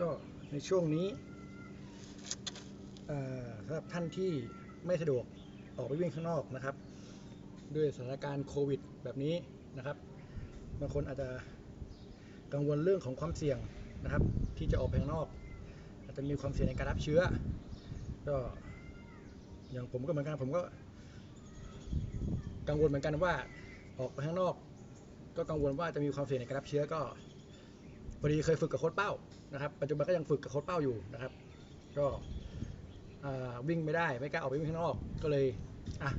ก็ในช่วงนี้สำหรับท่านที่ไม่สะดวกออกไปวิ่งข้างนอกนะครับ ด้วยสถานการณ์โควิดแบบนี้นะครับบางคนอาจจะกังวลเรื่องของความเสี่ยงนะครับ ที่จะออกไปข้างนอก อาจจะมีความเสี่ยงในการรับเชื้อ ก็อย่างผมก็เหมือนกันผมก็ กังวลเหมือนกันว่าออกไปข้างนอก ก็กังวลว่าจะมีความเสี่ยงในการรับเชื้อก็ อดีเคยฝึกกับโค้ชเป้านะครับ ปัจจุบันก็ยังฝึกกับโค้ชเป้าอยู่นะครับ ก็วิ่งไม่ได้ไม่กล้าออกไปวิ่งข้างนอก ก็เลยอะ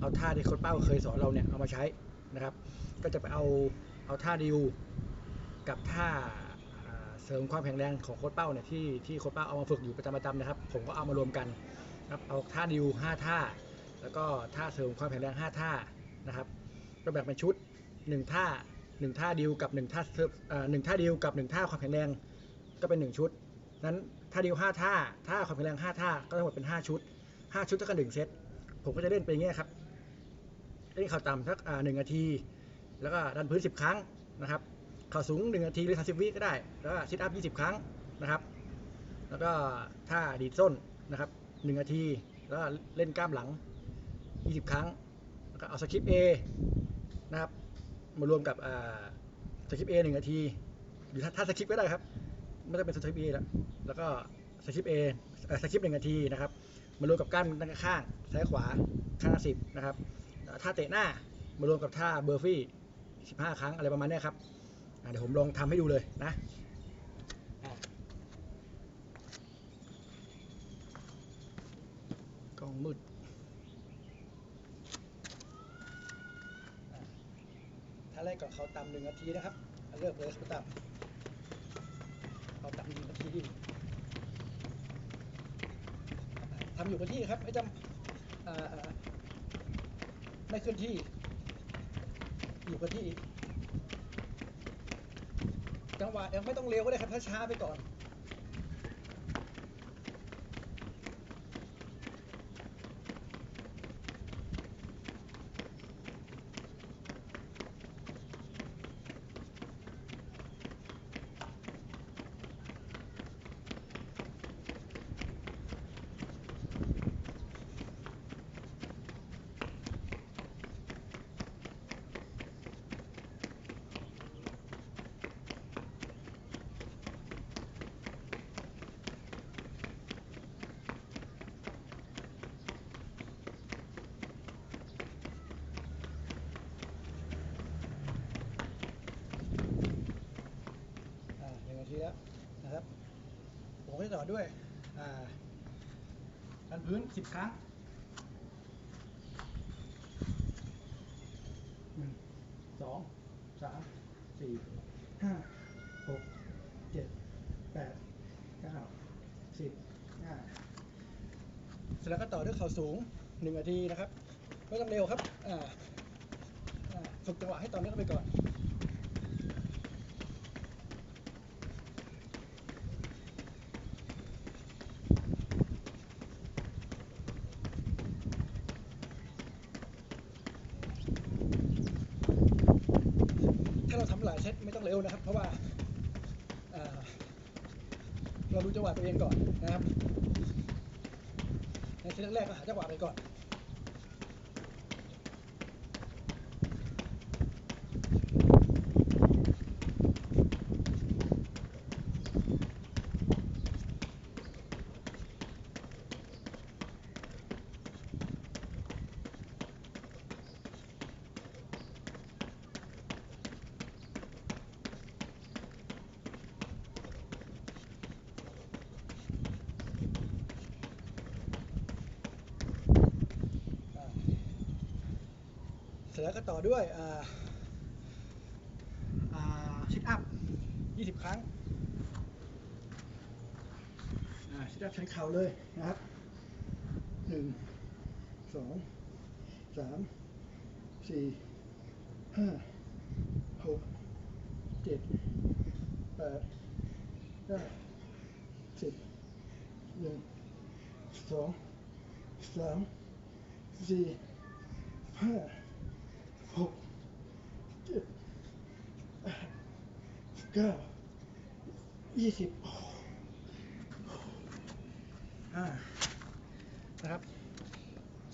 เอาท่าที่โค้ชเป้าเคยสอนเราเนี่ยเอามาใช้นะครับ ก็จะไปเอาเอาท่าดิวกับท่าเสริมความแข็งแรงของโค้ชเป้าเนี่ยที่ที่โค้ชเป้าเอามาฝึกอยู่ประจำประจำนะครับ ผมก็เอามารวมกันนะครับเอาท่าดิว5ท่า แล้วก็ท่าเสริมความแข็งแรง 5 ท่านะครับก็แบ่งเป็นชุด 1 ท่า 1ท่าดิวกับ1ท่าเสริมเอ่อหนึ่งท่าดิวกับ1ท่าความแข็งแรงก็เป็น1ชุดนั้นท่าดิว5ท่าท่าความแข็งแรง5ท่าก็ทั้งหมดเป็น5ชุด5ชุดเท่ากับ1เซตผมก็จะเล่นไปอย่างเงี้ยครับเล่นเข่าต่ำสักหนึ่งนาที แล้วก็ดันพื้น10ครั้งนะครับเข่าสูง1นาทีหรือ30วิก็ได้ แล้วก็ซิทอัพ20ครั้งนะครับ แล้วก็ท่าดีดส้นนะครับ1นาทีแล้วเล่นกล้ามหลัง 20 ครั้ง แล้วก็เอาสคริปต์ A นะครับ มารวมกับอ่าสคริปต์ A หนึ่งนาทีหรือถ้าถ้าสคริปต์ก็ได้ครับไม่ต้องเป็นสคริปต์ A แล้วแล้วก็สคริปต์ A เอ่อสคริปต์หนึ่งนาทีนะครับมารวมกับกล้ามด้านข้างซ้ายขวาข้างละสิบนะครับแล้วท่าเตะหน้ามารวมกับท่าเบอร์ฟี่15ครั้งอะไรประมาณเนี้ยครับอะเดี๋ยวผมลองทำให้ดูเลยนะอะกล้องมืด ถ้าแร กก่อนเขาตำหนึ่งนาทีนะครับเลือกเบอร์สตำเขาตำหนึ่งนาทีทำอยู่กับที่ครับไม่จำไม่เคลื่อนที่ อยู่กับที่ จังหวะยังไม่ต้องเร็วก็ได้ครับช้าๆไปก่อน อ่าหนึ่งนาทีแล้วนะครับ ผมก็จะต่อ ด้วยอ่าดันพื้นสิบครั้งหนึ่งสองสามสี่ห้าหกเจ็ดแปดเก้าสิบห้าเสร็จแล้วก็ต่อด้วยเข่าสูงหนึ่งนาทีนะครับ ไม่ต้องเร็วครับฝึกจังหวะให้ต่อเนื่องกันไปก่อน ถ้าเราทำหลายเซ ต้องเร็วนะครับ เพราะว่าเรารู้จังหวะตัวเองก่อนนะครับ ในเซตแรกก็หาจังหวะไปก่อน แล้วก็ต่อด้วยชิดอัพ 20 ครั้งชิดอัพใช้เข่าเลยนะครับ 1 2 3 4 5 6 7 8 9 10 1 2 3 4 5 ก้ายี่สิบนะครับ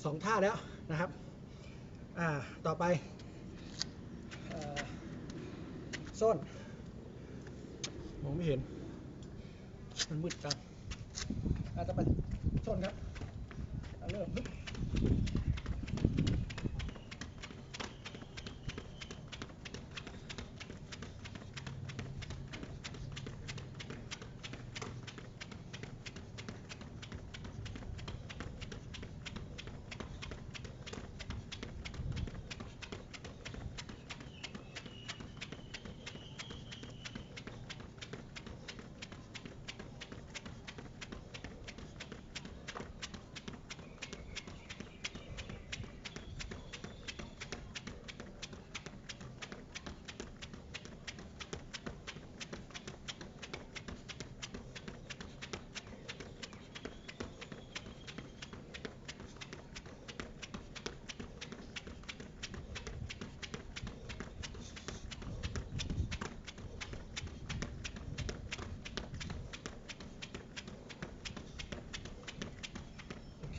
สองท่าแล้วนะครับ อ่า ต่อไปส้นมองไม่เห็น มันมืดจังอาจจะไปส้นครับ เริ่ม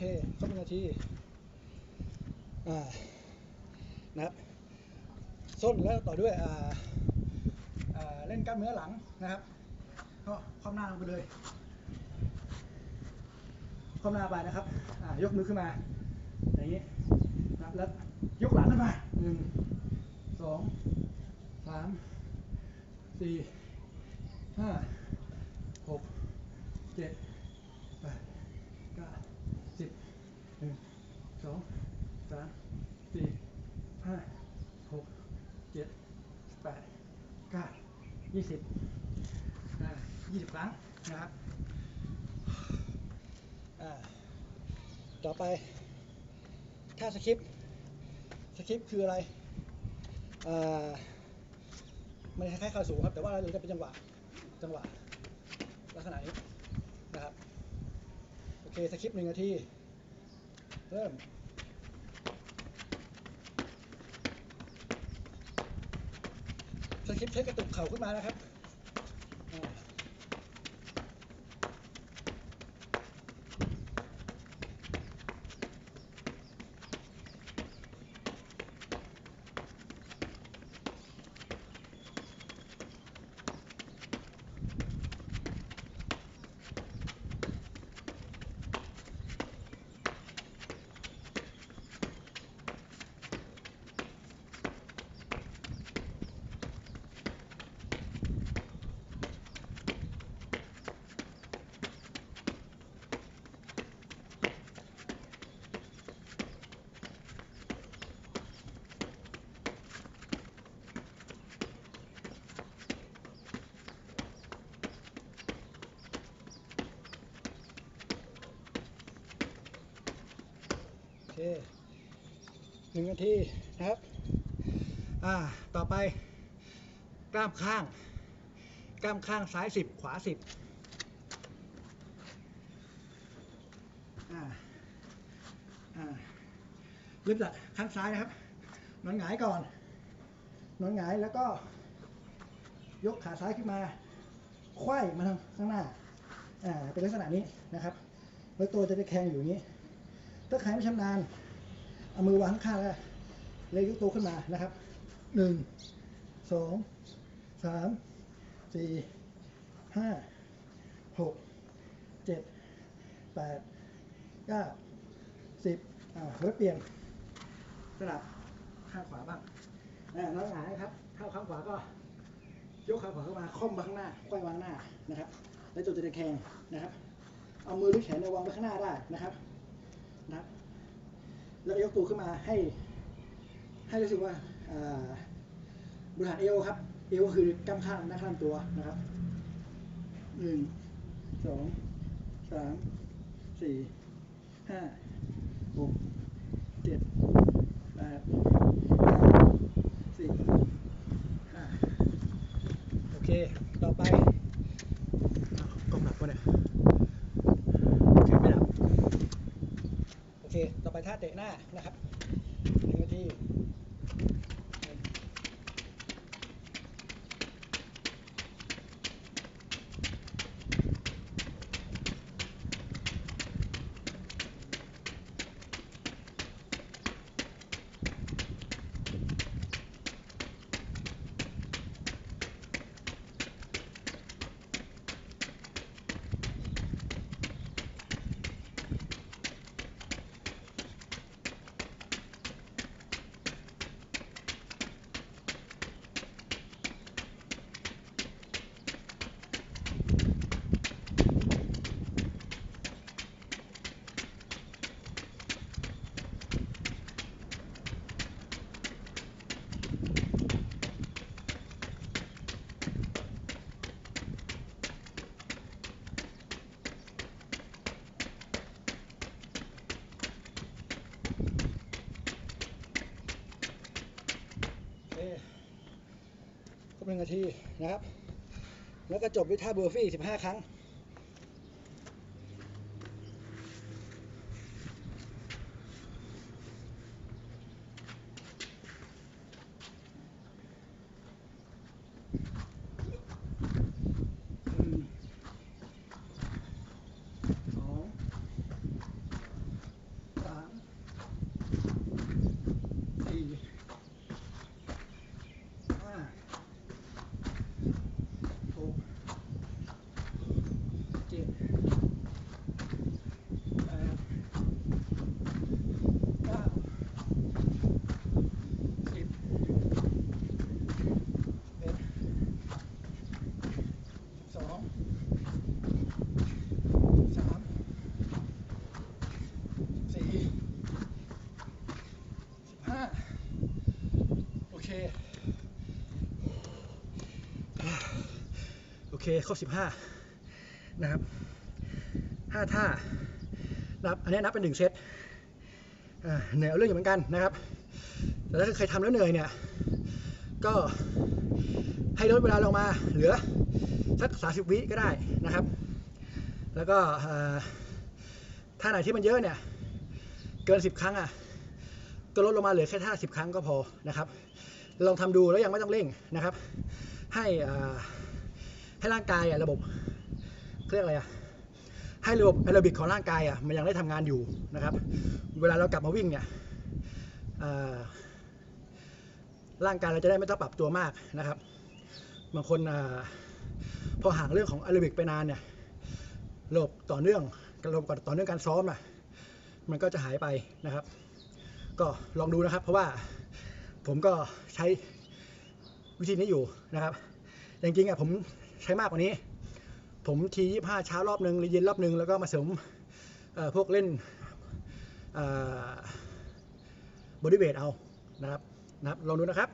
คครบหนึ่งนาทีอ่านะครับส้นแล้วต่อด้วยอ่าเล่นกล้ามเนื้อหลังนะครับ ก็คว่ำหน้าลงไปเลยคว่ำหน้าไปนะครับยกมือขึ้นมา อย่างนี้นะแล้วยกหลังขึ้นมาหนึ่งสองสามสี่ห้าหกเจ็ด แปด เก้าสิบหนึ่งสองสามสี่ห้าหกเจ็ดแปดเก้า ยี่สิบยี่สิบครั้งนะครับต่อไปท่าสคริปต์สคริปต์คืออะไรอ่ามันคล้ายๆคาสูงครับ แต่ว่าเราจะเป็นจังหวะ จังหวะ ลักษณะนี้นะครับ โอเค สคริปต์หนึ่งนาที เริ่ม สคริปใช้กระตุกเข่าขึ้นมานะครับ หนึ่งนาทีนะครับ อ่า ต่อไป กล้ามข้าง กล้ามข้างซ้ายสิบขวาสิบอ่า อ่าเริ่มจากข้างซ้ายนะครับ นอนหงายก่อน นอนหงายแล้วก็ ยกขาซ้ายขึ้นมาไขว้มาทางข้างหน้า อ่า เป็นลักษณะนี้นะครับ แล้วตัวจะไปแข็งอยู่อย่างนี้ ถ้าใครไม่ชำนาญเอามือวางข้างแล้วเลยยกตัวขึ้นมานะครับหนึ่งสองสามสี่ห้าหกเจ็ดแปดเก้าสิบอ่าแล้วเปลี่ยนสลับข้างขวาบ้างน้องหงายครับเข้าข้างขวาก็ ยกขาขวาเข้ามาค่อมมาข้างหน้าค่อยวางหน้านะครับ แล้วตัวจะตะแคงนะครับ เอามือหรือแขนวางไว้ข้างหน้าได้นะครับ นะครับแล้วยกตัวขึ้นมาให้ ให้รู้สึกว่าบริหารเอวครับ เอวคือกล้ามข้างด้าข้างตัวนะครับหนึ่งสองสามสี่ห้าหกเจ็ดแปดเก้าสิบห้าโอเค ต่อไปอ้าวกล้องหนักปะเนี่ยถือไม่ดับ โอเค ต่อไปท่า เตะหน้านะครับหนึ่งนาที นึ่งนาทีนะครับ แล้วก็จบด้วยท่าเบอร์ฟี่สิบห้าครั้ง หนึ่งสองสามสี่ห้าหกเจ็ดแปดเก้าสิบเอ็ดสอง สามสี่สิบห้าโอเค โอ เคครบสิบห้านะครับห้าท่านะครับอันนี้นับเป็นหนึ่งเซตเหนื่อยเอาเรื่องอยู่เหมือนกันนะครับ แต่ถ้าใครทำแล้วเหนื่อยเนี่ย ก็ให้ลดเวลาลงมาเหลือสักสาสิบวิก็ได้นะครับ แล้วก็ท่าไหนที่มันเยอะเนี่ย เกิน10ครั้งอะก็ลดลงมาเหลือแค่ท่า10ครั้งก็พอนะครับ ลองทำดูแล้วยังไม่ต้องเร่งนะครับ ให้อ่า ให้ร่างกายอะระบบเรียกอะไรอะให้ระบบแอโรบิกของร่างกายอะมันยังได้ทำงานอยู่นะครับ เวลาเรากลับมาวิ่งเนี่ยร่างกายเราจะได้ไม่ต้องปรับตัวมากนะครับ บางคนอาพอห่างเรื่องของแอโรบิกไปนานเนี่ยระบบต่อเนื่องระบบต่อเนื่องการซ้อมอะมันก็จะหายไปนะครับ ก็ลองดูนะครับ เพราะว่าผมก็ใช้วิธีนี้อยู่นะครับ จริงๆอะผม ใช้มากกว่านี้ ผมทียี่ห้าเช้ารอบหนึ่งหรือเย็นรอบหนึ่งแล้วก็มาเสริมพวกเล่นบอดี้เวทเอานะครับนะครับลองดูนะครับ